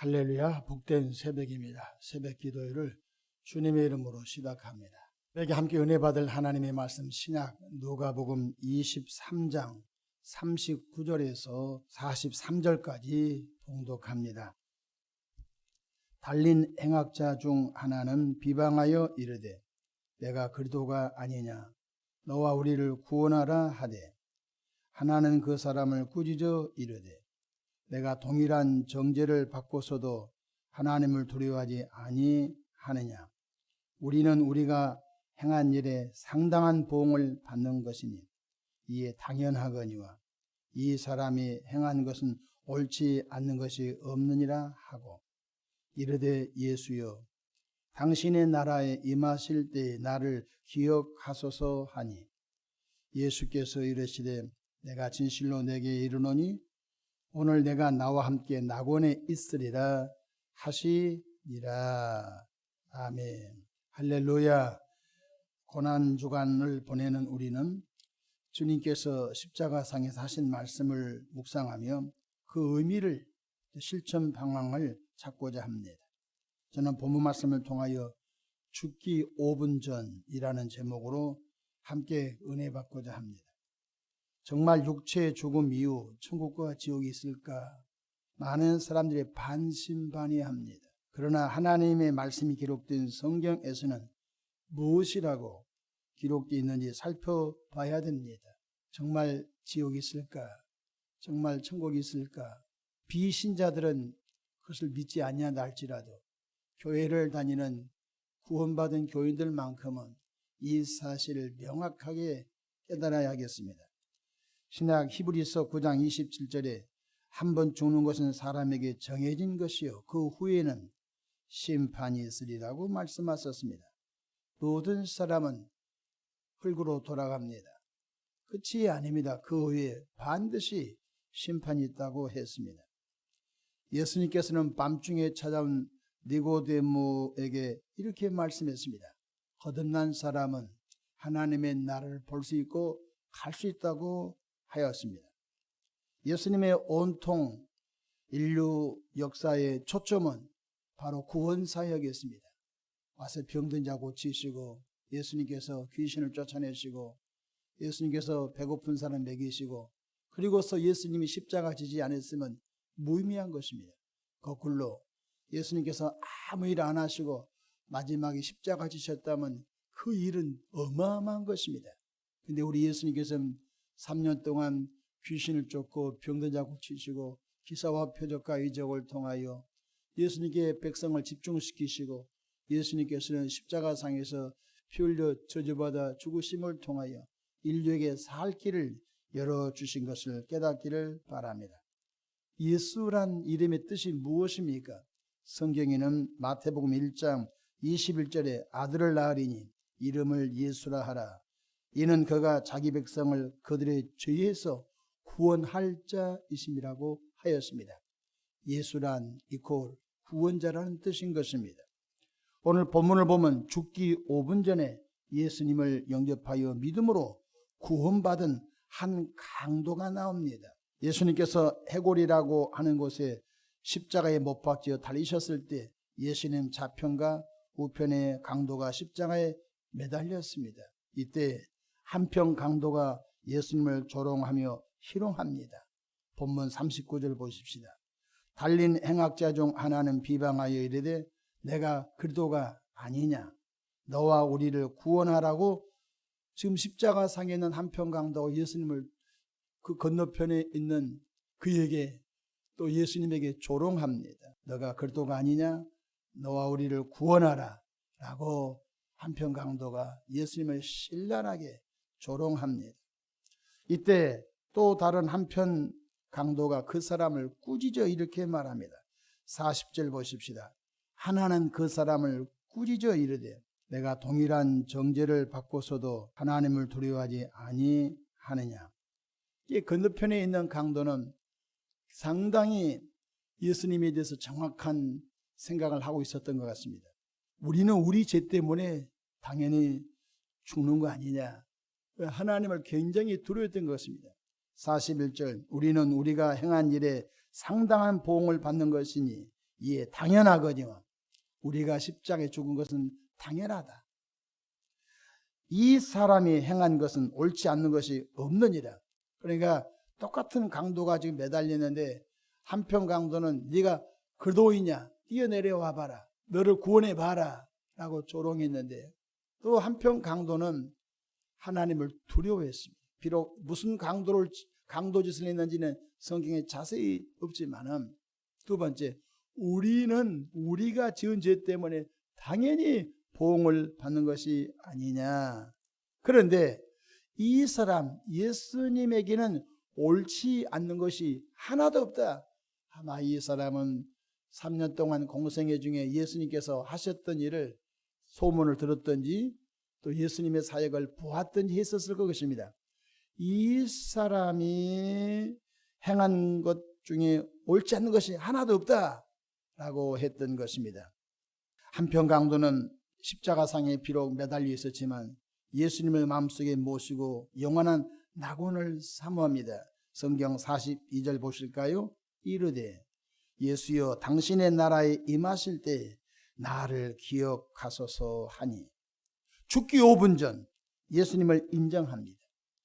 할렐루야, 복된 새벽입니다. 새벽 기도회를 주님의 이름으로 시작합니다. 여기 함께 은혜 받을 하나님의 말씀 신약 누가복음 23장 39절에서 43절까지 봉독합니다. 달린 행악자 중 하나는 비방하여 이르되 내가 그리도가 아니냐 너와 우리를 구원하라 하되 하나는 그 사람을 꾸짖어 이르되 내가 동일한 정죄를 받고서도 하나님을 두려워하지 아니하느냐? 우리는 우리가 행한 일에 상당한 보응을 받는 것이니 이에 당연하거니와 이 사람이 행한 것은 옳지 않는 것이 없느니라 하고 이르되 예수여 당신의 나라에 임하실 때 나를 기억하소서 하니 예수께서 이르시되 내가 진실로 내게 이르노니 오늘 내가 나와 함께 낙원에 있으리라 하시니라 아멘 할렐루야 고난 주간을 보내는 우리는 주님께서 십자가상에서 하신 말씀을 묵상하며 그 의미를 실천 방향을 찾고자 합니다. 저는 본문 말씀을 통하여 죽기 5분 전이라는 제목으로 함께 은혜 받고자 합니다. 정말 육체의 죽음 이후 천국과 지옥이 있을까? 많은 사람들이 반신반의합니다. 그러나 하나님의 말씀이 기록된 성경에서는 무엇이라고 기록되어 있는지 살펴봐야 됩니다. 정말 지옥이 있을까? 정말 천국이 있을까? 비신자들은 그것을 믿지 아니한다 할지라도 교회를 다니는 구원받은 교인들만큼은 이 사실을 명확하게 깨달아야 하겠습니다. 신약 히브리서 9장 27절에 한 번 죽는 것은 사람에게 정해진 것이요 그 후에는 심판이 있으리라고 말씀하셨습니다. 모든 사람은 흙으로 돌아갑니다. 끝이 아닙니다. 그 후에 반드시 심판이 있다고 했습니다. 예수님께서는 밤중에 찾아온 니고데모에게 이렇게 말씀했습니다. 거듭난 사람은 하나님의 나라를 볼 수 있고 갈 수 있다고 하였습니다. 예수님의 온통 인류 역사의 초점은 바로 구원 사역이었습니다. 와서 병든 자 고치시고 예수님께서 귀신을 쫓아내시고 예수님께서 배고픈 사람 먹이시고 그리고서 예수님이 십자가 지지 않았으면 무의미한 것입니다. 거꾸로 예수님께서 아무 일 안 하시고 마지막에 십자가 지셨다면 그 일은 어마어마한 것입니다. 근데 우리 예수님께서는 3년 동안 귀신을 쫓고 병든 자 고치시고 기사와 표적과 이적을 통하여 예수님께 백성을 집중시키시고 예수님께서는 십자가상에서 피 흘려 저주받아 죽으심을 통하여 인류에게 살 길을 열어주신 것을 깨닫기를 바랍니다. 예수란 이름의 뜻이 무엇입니까? 성경에는 마태복음 1장 21절에 아들을 낳으리니 이름을 예수라 하라. 이는 그가 자기 백성을 그들의 죄에서 구원할 자이심이라고 하였습니다. 예수란 이콜 구원자라는 뜻인 것입니다. 오늘 본문을 보면 죽기 5분 전에 예수님을 영접하여 믿음으로 구원받은 한 강도가 나옵니다. 예수님께서 해골이라고 하는 곳에 십자가에 못 박혀 달리셨을 때 예수님 좌편과 우편의 강도가 십자가에 매달렸습니다. 이때 한편 강도가 예수님을 조롱하며 희롱합니다. 본문 39절 보십시다. 달린 행악자 중 하나는 비방하여 이르되 내가 그리도가 아니냐 너와 우리를 구원하라고 지금 십자가 상에 있는 한편 강도가 예수님을 그 건너편에 있는 그에게 또 예수님에게 조롱합니다. 너가 그리도가 아니냐 너와 우리를 구원하라 라고 한편 강도가 예수님을 신랄하게 조롱합니다. 이때 또 다른 한편 강도가 그 사람을 꾸짖어 이렇게 말합니다. 40절 보십시다. 하나는 그 사람을 꾸짖어 이르되 내가 동일한 정죄를 받고서도 하나님을 두려워하지 아니하느냐. 이 건너편에 있는 강도는 상당히 예수님에 대해서 정확한 생각을 하고 있었던 것 같습니다. 우리는 우리 죄 때문에 당연히 죽는 거 아니냐. 하나님을 굉장히 두려웠던 것입니다. 41절 우리는 우리가 행한 일에 상당한 보응을 받는 것이니 예, 당연하거든요. 우리가 십자가에 죽은 것은 당연하다. 이 사람이 행한 것은 옳지 않는 것이 없느니라. 그러니까 똑같은 강도가 지금 매달리는데 한편 강도는 네가 그도이냐 뛰어내려와 봐라. 너를 구원해 봐라. 라고 조롱했는데 또 한편 강도는 하나님을 두려워했습니다. 비록 무슨 강도를 강도 짓을 했는지는 성경에 자세히 없지만은 두 번째 우리는 우리가 지은 죄 때문에 당연히 보응을 받는 것이 아니냐. 그런데 이 사람 예수님에게는 옳지 않는 것이 하나도 없다. 아마 이 사람은 3년 동안 공생애 중에 예수님께서 하셨던 일을 소문을 들었던지 또 예수님의 사역을 보았던지 했었을 것입니다. 이 사람이 행한 것 중에 옳지 않는 것이 하나도 없다라고 했던 것입니다. 한편 강도는 십자가상에 비록 매달려 있었지만 예수님을 마음속에 모시고 영원한 낙원을 사모합니다. 성경 42절 보실까요? 이르되 예수여 당신의 나라에 임하실 때 나를 기억하소서 하니 죽기 5분 전 예수님을 인정합니다.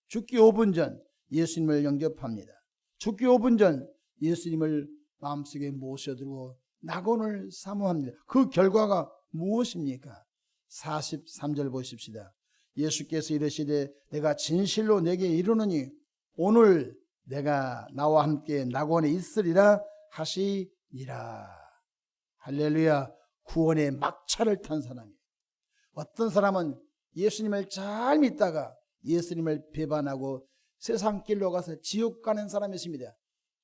죽기 5분 전 예수님을 영접합니다. 죽기 5분 전 예수님을 마음속에 모셔두고 낙원을 사모합니다. 그 결과가 무엇입니까? 43절 보십시다. 예수께서 이르시되 내가 진실로 내게 이르노니 오늘 내가 나와 함께 낙원에 있으리라 하시니라. 할렐루야. 구원의 막차를 탄 사람이에요. 어떤 사람은 예수님을 잘 믿다가 예수님을 배반하고 세상 길로 가서 지옥 가는 사람이 있습니다.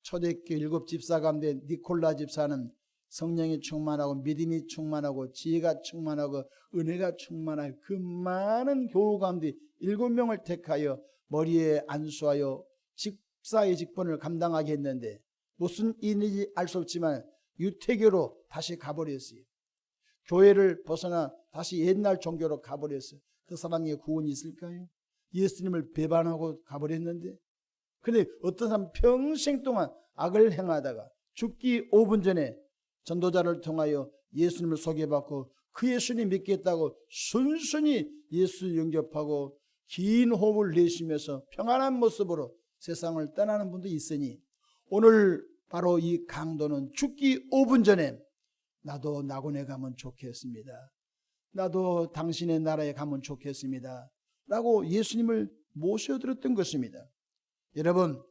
초대교 일곱 집사 가운데 니콜라 집사는 성령이 충만하고 믿음이 충만하고 지혜가 충만하고 은혜가 충만한 그 많은 교우 가운데 일곱 명을 택하여 머리에 안수하여 집사의 직분을 감당하게 했는데 무슨 일인지 알 수 없지만 유태교로 다시 가버렸어요. 교회를 벗어나 다시 옛날 종교로 가버렸어요. 그 사람에게 구원이 있을까요? 예수님을 배반하고 가버렸는데 근데 어떤 사람 평생 동안 악을 행하다가 죽기 5분 전에 전도자를 통하여 예수님을 소개받고 그 예수님 믿겠다고 순순히 예수 영접하고 긴 호흡을 내쉬면서 평안한 모습으로 세상을 떠나는 분도 있으니 오늘 바로 이 강도는 죽기 5분 전에 나도 낙원에 가면 좋겠습니다. 나도 당신의 나라에 가면 좋겠습니다. 라고 예수님을 모셔드렸던 것입니다. 여러분,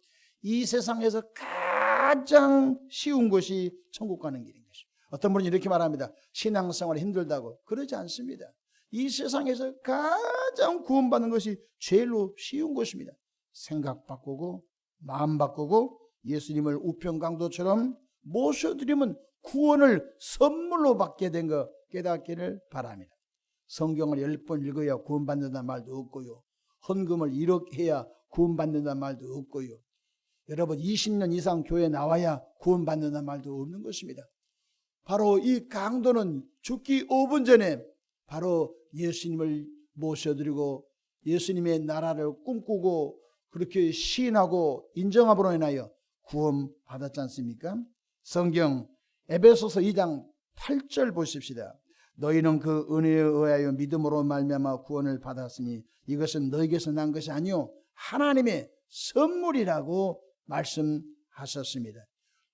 이 세상에서 가장 쉬운 것이 천국 가는 길인 것입니다. 어떤 분은 이렇게 말합니다. 신앙생활이 힘들다고. 그러지 않습니다. 이 세상에서 가장 구원받는 것이 제일로 쉬운 것입니다. 생각 바꾸고, 마음 바꾸고, 예수님을 우편강도처럼 모셔드리면 구원을 선물로 받게 된 거 깨닫기를 바랍니다. 성경을 열 번 읽어야 구원받는다는 말도 없고요. 헌금을 1억 해야 구원받는다는 말도 없고요. 여러분 20년 이상 교회 나와야 구원받는다는 말도 없는 것입니다. 바로 이 강도는 죽기 5분 전에 바로 예수님을 모셔드리고 예수님의 나라를 꿈꾸고 그렇게 시인하고 인정함으로 인하여 구원 받았지 않습니까? 성경 에베소서 2장 8절 보십시다. 너희는 그 은혜에 의하여 믿음으로 말미암아 구원을 받았으니 이것은 너희에게서 난 것이 아니요 하나님의 선물이라고 말씀하셨습니다.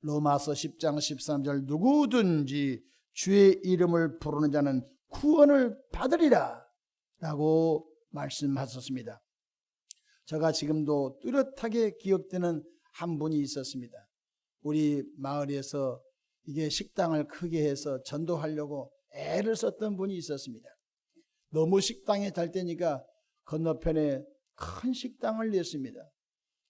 로마서 10장 13절 누구든지 주의 이름을 부르는 자는 구원을 받으리라 라고 말씀하셨습니다. 제가 지금도 뚜렷하게 기억되는 한 분이 있었습니다. 우리 마을에서 이게 식당을 크게 해서 전도하려고 애를 썼던 분이 있었습니다. 너무 식당에 잘 되니까 건너편에 큰 식당을 냈습니다.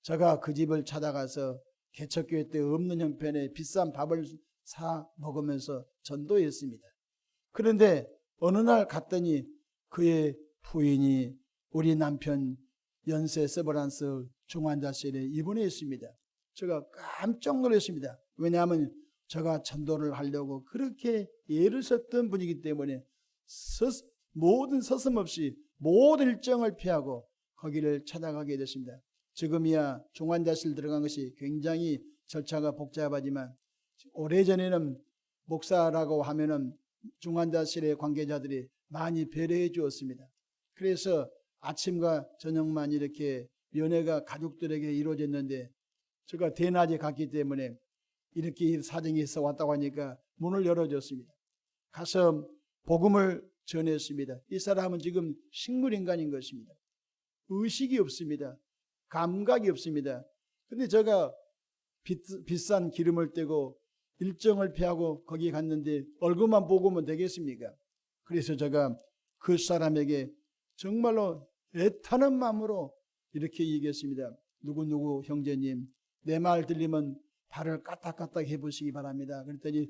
제가 그 집을 찾아가서 개척교회 때 없는 형편에 비싼 밥을 사 먹으면서 전도했습니다. 그런데 어느 날 갔더니 그의 부인이 우리 남편 연세 서브란스 중환자실에 입원해 있습니다. 제가 깜짝 놀랐습니다. 왜냐하면 제가 전도를 하려고 그렇게 애를 썼던 분이기 때문에 서, 모든 서슴없이 모든 일정을 피하고 거기를 찾아가게 됐습니다. 지금이야 중환자실 들어간 것이 굉장히 절차가 복잡하지만 오래전에는 목사라고 하면은 중환자실의 관계자들이 많이 배려해 주었습니다. 그래서 아침과 저녁만 이렇게 연회가 가족들에게 이루어졌는데 제가 대낮에 갔기 때문에 이렇게 사정이 있어 왔다고 하니까 문을 열어줬습니다. 가서 복음을 전했습니다. 이 사람은 지금 식물인간인 것입니다. 의식이 없습니다. 감각이 없습니다. 근데 제가 비, 비싼 기름을 떼고 일정을 피하고 거기 갔는데 얼굴만 보고 오면 되겠습니까? 그래서 제가 그 사람에게 정말로 애타는 마음으로 이렇게 얘기했습니다. 누구누구 형제님, 내 말 들리면 발을 까딱까딱 해보시기 바랍니다. 그랬더니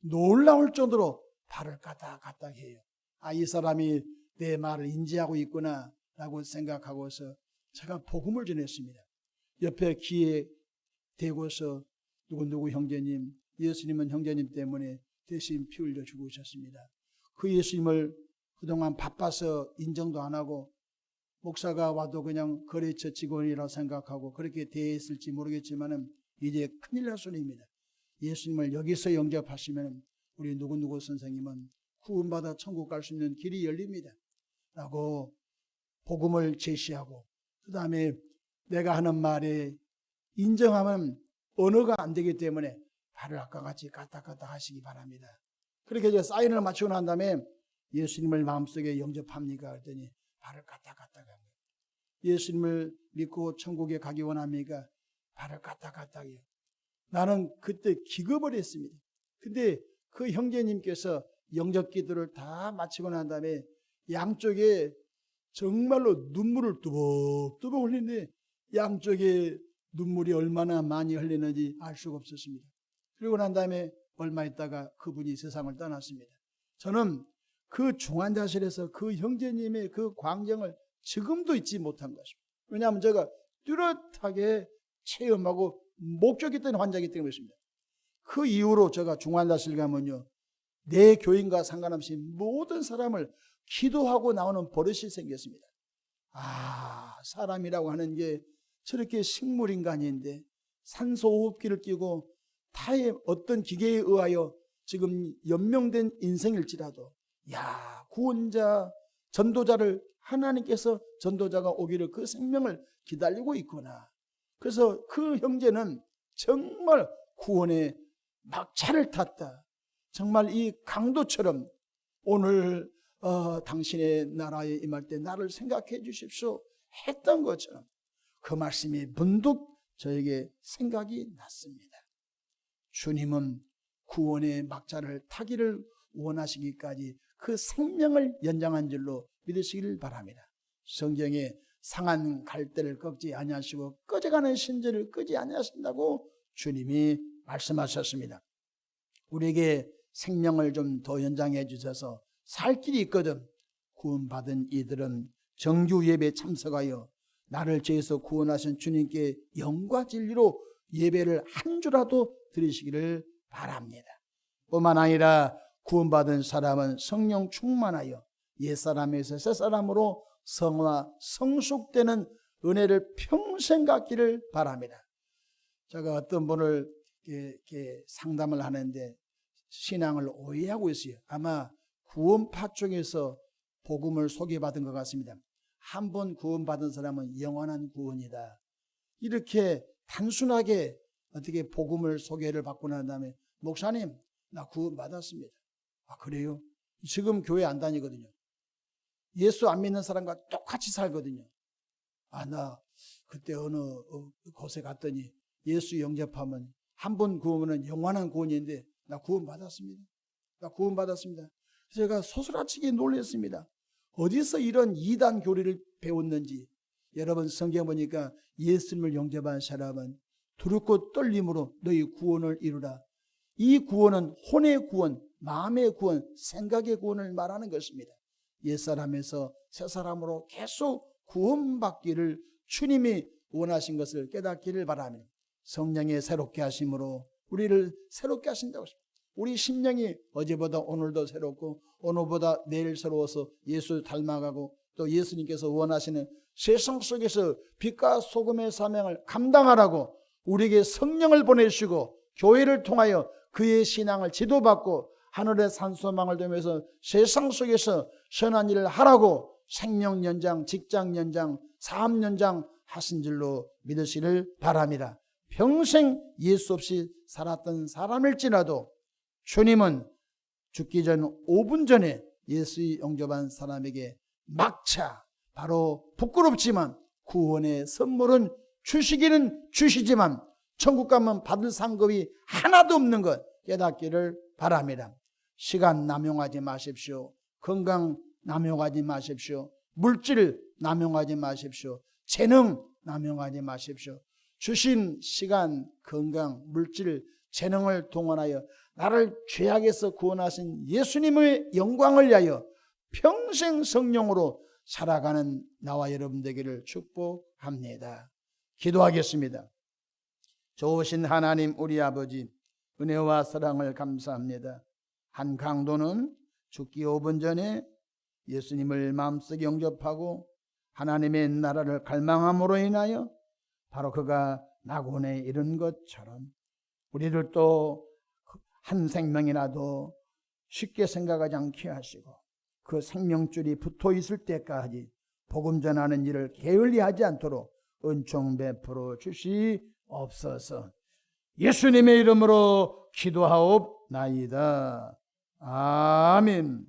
놀라울 정도로 발을 까딱까딱 해요. 아, 이 사람이 내 말을 인지하고 있구나 라고 생각하고서 제가 복음을 전했습니다. 옆에 귀에 대고서 누구누구 형제님, 예수님은 형제님 때문에 대신 피 흘려 죽으셨습니다. 그 예수님을 그동안 바빠서 인정도 안 하고 목사가 와도 그냥 거래처 직원이라 생각하고 그렇게 대했을지 모르겠지만은 이제 큰일 날 소리입니다. 예수님을 여기서 영접하시면 우리 누구누구 선생님은 구원받아 천국 갈 수 있는 길이 열립니다. 라고 복음을 제시하고 그 다음에 내가 하는 말에 인정하면 언어가 안 되기 때문에 발을 아까 같이 까딱까딱 하시기 바랍니다. 그렇게 이제 사인을 맞추고 난 다음에 예수님을 마음속에 영접합니까? 그랬더니 발을 까딱까딱 합니다. 예수님을 믿고 천국에 가기 원합니까? 발을 까딱까딱 해요. 나는 그때 기겁을 했습니다. 근데 그 형제님께서 영접 기도를 다 마치고 난 다음에 양쪽에 정말로 눈물을 뚜벅뚜벅 흘리는데 양쪽에 눈물이 얼마나 많이 흘리는지 알 수가 없었습니다. 그리고 난 다음에 얼마 있다가 그분이 세상을 떠났습니다. 저는 그 중환자실에서 그 형제님의 그 광경을 지금도 잊지 못한 것입니다. 왜냐하면 제가 뚜렷하게 체험하고 목적이 있던 환자이기 때문이었습니다. 그 이후로 제가 중환자실 가면요. 내 교인과 상관없이 모든 사람을 기도하고 나오는 버릇이 생겼습니다. 아, 사람이라고 하는 게 저렇게 식물인간인데 산소호흡기를 끼고 타의 어떤 기계에 의하여 지금 연명된 인생일지라도 야 구원자 전도자를 하나님께서 전도자가 오기를 그 생명을 기다리고 있구나. 그래서 그 형제는 정말 구원의 막차를 탔다. 정말 이 강도처럼 오늘 어, 당신의 나라에 임할 때 나를 생각해 주십시오 했던 것처럼 그 말씀이 문득 저에게 생각이 났습니다. 주님은 구원의 막자를 타기를 원하시기까지 그 생명을 연장한 줄로 믿으시기를 바랍니다. 성경에 상한 갈대를 꺾지 아니하시고 꺼져가는 신전을 끄지 아니하신다고 주님이 말씀하셨습니다. 우리에게 생명을 좀 더 연장해 주셔서 살 길이 있거든 구원받은 이들은 정규 예배 참석하여 나를 죄에서 구원하신 주님께 영과 진리로 예배를 한 주라도 드리시기를 바랍니다. 뿐만 아니라 구원받은 사람은 성령 충만하여 옛사람에서 새사람으로 성화 성숙되는 은혜를 평생 갖기를 바랍니다. 제가 어떤 분을 이렇게, 상담을 하는데 신앙을 오해하고 있어요. 아마 구원파 쪽에서 복음을 소개받은 것 같습니다. 한 번 구원받은 사람은 영원한 구원이다. 이렇게 단순하게 어떻게 복음을 소개를 받고 난 다음에 목사님 나 구원 받았습니다. 아 그래요? 지금 교회 안 다니거든요. 예수 안 믿는 사람과 똑같이 살거든요. 아 나 그때 어느 어, 곳에 갔더니 예수 영접하면 한 번 구원은 영원한 구원인데 나 구원 받았습니다. 나 구원 받았습니다. 제가 소스라치게 놀랐습니다. 어디서 이런 이단 교리를 배웠는지 여러분 성경 보니까 예수님을 영접한 사람은 두렵고 떨림으로 너희 구원을 이루라. 이 구원은 혼의 구원, 마음의 구원, 생각의 구원을 말하는 것입니다. 옛사람에서 새사람으로 계속 구원받기를 주님이 원하신 것을 깨닫기를 바라며 성령의 새롭게 하심으로 우리를 새롭게 하신다고 하십니다. 우리 심령이 어제보다 오늘도 새롭고 오늘보다 내일 새로워서 예수 닮아가고 또 예수님께서 원하시는 세상 속에서 빛과 소금의 사명을 감당하라고 우리에게 성령을 보내시고 교회를 통하여 그의 신앙을 지도받고 하늘의 산소망을 되면서 세상 속에서 선한 일을 하라고 생명 연장, 직장 연장, 사업 연장 하신 줄로 믿으시를 바랍니다. 평생 예수 없이 살았던 사람일지라도 주님은 죽기 전 5분 전에 예수 영접한 사람에게 막차 바로 부끄럽지만 구원의 선물은 주시기는 주시지만 천국 가면 받을 상급이 하나도 없는 것 깨닫기를 바랍니다. 시간 남용하지 마십시오. 건강 남용하지 마십시오. 물질 남용하지 마십시오. 재능 남용하지 마십시오. 주신 시간, 건강, 물질, 재능을 동원하여 나를 죄악에서 구원하신 예수님의 영광을 위하여 평생 성령으로 살아가는 나와 여러분 되기를 축복합니다. 기도하겠습니다. 좋으신 하나님 우리 아버지 은혜와 사랑을 감사합니다. 한 강도는 죽기 5분 전에 예수님을 마음속에 영접하고 하나님의 나라를 갈망함으로 인하여 바로 그가 낙원에 이른 것처럼 우리들도 한 생명이라도 쉽게 생각하지 않게 하시고 그 생명줄이 붙어 있을 때까지 복음 전하는 일을 게을리 하지 않도록 은총 베풀어 주시옵소서. 예수님의 이름으로 기도하옵나이다. 아멘.